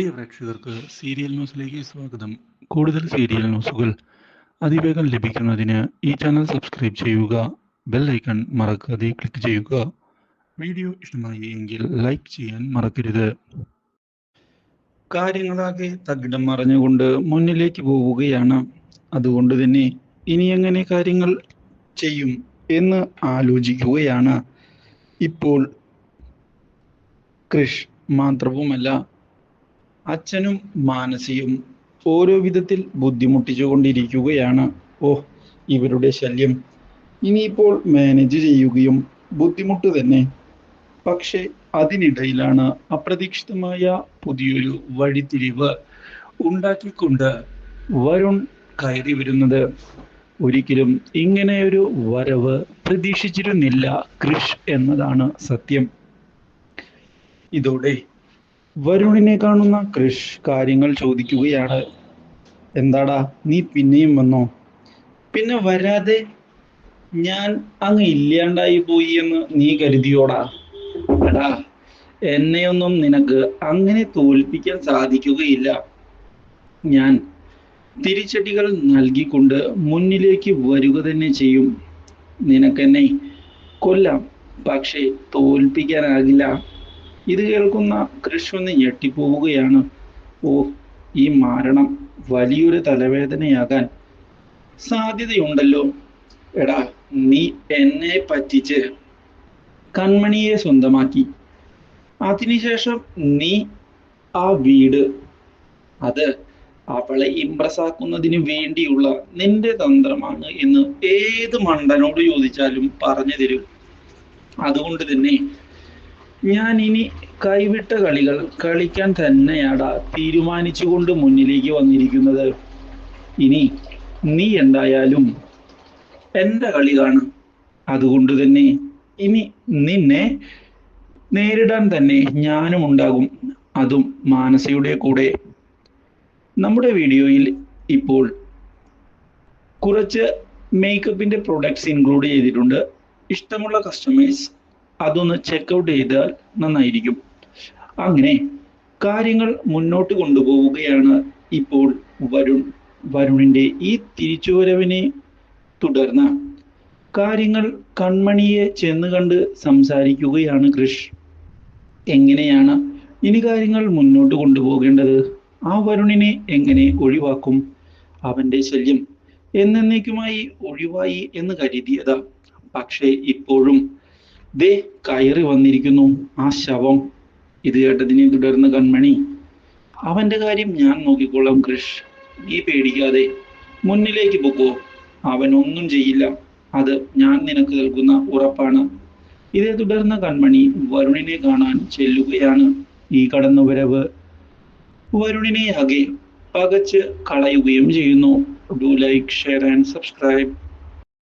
പ്രിയ പ്രേക്ഷകർക്ക് സീരിയൽ ന്യൂസിലേക്ക് സ്വാഗതം. കൂടുതൽ സീരിയൽ ന്യൂസുകൾ അതിവേഗം ലഭിക്കുന്നതിന് ഈ ചാനൽ സബ്സ്ക്രൈബ് ചെയ്യുക ബെൽ ഐക്കൺ മറക്കാതെ ക്ലിക്ക് ചെയ്യുക. വീഡിയോ ഇഷ്ടമായി എങ്കിൽ ലൈക്ക് ചെയ്യാൻ മറക്കരുത്. കാര്യങ്ങളാകെ തകിടം മറിഞ്ഞുകൊണ്ട് മുന്നിലേക്ക് പോവുകയാണ്. അതുകൊണ്ട് തന്നെ ഇനി എങ്ങനെ കാര്യങ്ങൾ ചെയ്യും എന്ന് ആലോചിക്കുകയാണ്. ഇപ്പോൾ കൃഷ് മാത്രവുമല്ല അച്ഛനും മാനസിയും ഓരോ വിധത്തിൽ ബുദ്ധിമുട്ടിച്ചുകൊണ്ടിരിക്കുകയാണ്. ഓ ഇവരുടെ ശല്യം. ഇനിയിപ്പോൾ മാനേജ് ചെയ്യുകയും ബുദ്ധിമുട്ട് തന്നെ. പക്ഷേ അതിനിടയിലാണ് അപ്രതീക്ഷിതമായ പുതിയൊരു വഴിത്തിരിവ് ഉണ്ടാക്കിക്കൊണ്ട് വരുൺ കയറി വരുന്നത്. ഒരിക്കലും ഇങ്ങനെയൊരു വരവ് പ്രതീക്ഷിച്ചിരുന്നില്ല കൃഷ് എന്നതാണ് സത്യം. ഇതോടെ വരുണിനെ കാണുന്ന കൃഷ് കാര്യങ്ങൾ ചോദിക്കുകയാണ്. എന്താടാ നീ പിന്നെയും വന്നോ? പിന്നെ വരാതെ ഞാൻ അങ്ങ് ഇല്ലാണ്ടായി പോയി എന്ന് നീ കരുതിയോടാ? എടാ എന്നെയൊന്നും നിനക്ക് അങ്ങനെ തോൽപ്പിക്കാൻ സാധിക്കുകയില്ല. ഞാൻ തിരിച്ചടികൾ നൽകിക്കൊണ്ട് മുന്നിലേക്ക് വരിക തന്നെ ചെയ്യും. നിനക്കെന്നെ കൊല്ലാം പക്ഷേ തോൽപ്പിക്കാനാകില്ല. ഇത് കേൾക്കുന്ന കൃഷ് ഒന്ന് ഞെട്ടിപ്പോവുകയാണ്. ഓ ഈ മാരണം വലിയൊരു തലവേദനയാകാൻ സാധ്യതയുണ്ടല്ലോ. എടാ നീ എന്നെ പറ്റിച്ച് കൺമണിയെ സ്വന്തമാക്കി. അതിനുശേഷം നീ ആ വീട് അത് അവളെ ഇംപ്രസ് ആക്കുന്നതിന് വേണ്ടിയുള്ള നിന്റെ തന്ത്രമാണ് എന്ന് ഏത് മണ്ടനോട് ചോദിച്ചാലും പറഞ്ഞു തരും. അതുകൊണ്ട് തന്നെ ഞാൻ ഇനി കൈവിട്ട കളികൾ കളിക്കാൻ തന്നെയാടാ തീരുമാനിച്ചുകൊണ്ട് മുന്നിലേക്ക് വന്നിരിക്കുന്നത്. ഇനി നീ എന്തായാലും എന്റെ കളി കാണും. അതുകൊണ്ട് തന്നെ ഇനി നിന്നെ നേരിടാൻ തന്നെ ഞാനും ഉണ്ടാകും. അതും മാനസയുടെ കൂടെ. നമ്മുടെ വീഡിയോയിൽ ഇപ്പോൾ കുറച്ച് മേക്കപ്പിന്റെ പ്രോഡക്ട്സ് ഇൻക്ലൂഡ് ചെയ്തിട്ടുണ്ട്. ഇഷ്ടമുള്ള കസ്റ്റമേഴ്സ് അതൊന്ന് ചെക്കൗട്ട് ചെയ്താൽ നന്നായിരിക്കും. അങ്ങനെ കാര്യങ്ങൾ മുന്നോട്ട് കൊണ്ടുപോവുകയാണ് ഇപ്പോൾ വരുൺ വരുണിന്റെ ഈ തിരിച്ചുവരവിനെ തുടർന്ന് കാര്യങ്ങൾ കൺമണിയെ ചെന്ന് കണ്ട് സംസാരിക്കുകയാണ് കൃഷ്. എങ്ങനെയാണ് ഇനി കാര്യങ്ങൾ മുന്നോട്ട് കൊണ്ടുപോകേണ്ടത്? ആ വരുണിനെ എങ്ങനെ ഒഴിവാക്കും? അവന്റെ ശല്യം എന്നേക്കുമായി ഒഴിവായി എന്ന് കരുതിയതാ. പക്ഷേ ഇപ്പോഴും ദേ കയറി വന്നിരിക്കുന്നു ആ ശവം. ഇത് കേട്ടതിനെ തുടർന്ന് കൺമണി അവന്റെ കാര്യം ഞാൻ നോക്കിക്കൊള്ളാം കൃഷ്. നീ പേടിക്കാതെ മുന്നിലേക്ക് പൊക്കോ. അവൻ ഒന്നും ചെയ്യില്ല. അത് ഞാൻ നിനക്ക് നൽകുന്ന ഉറപ്പാണ്. ഇതേ തുടർന്ന് കൺമണി വരുണിനെ കാണാൻ ചെല്ലുകയാണ്. ഈ കടന്നുവരവ് വരുണിനെ ആകെ പകച്ച് കളയുകയും ചെയ്യുന്നു. Do like share and subscribe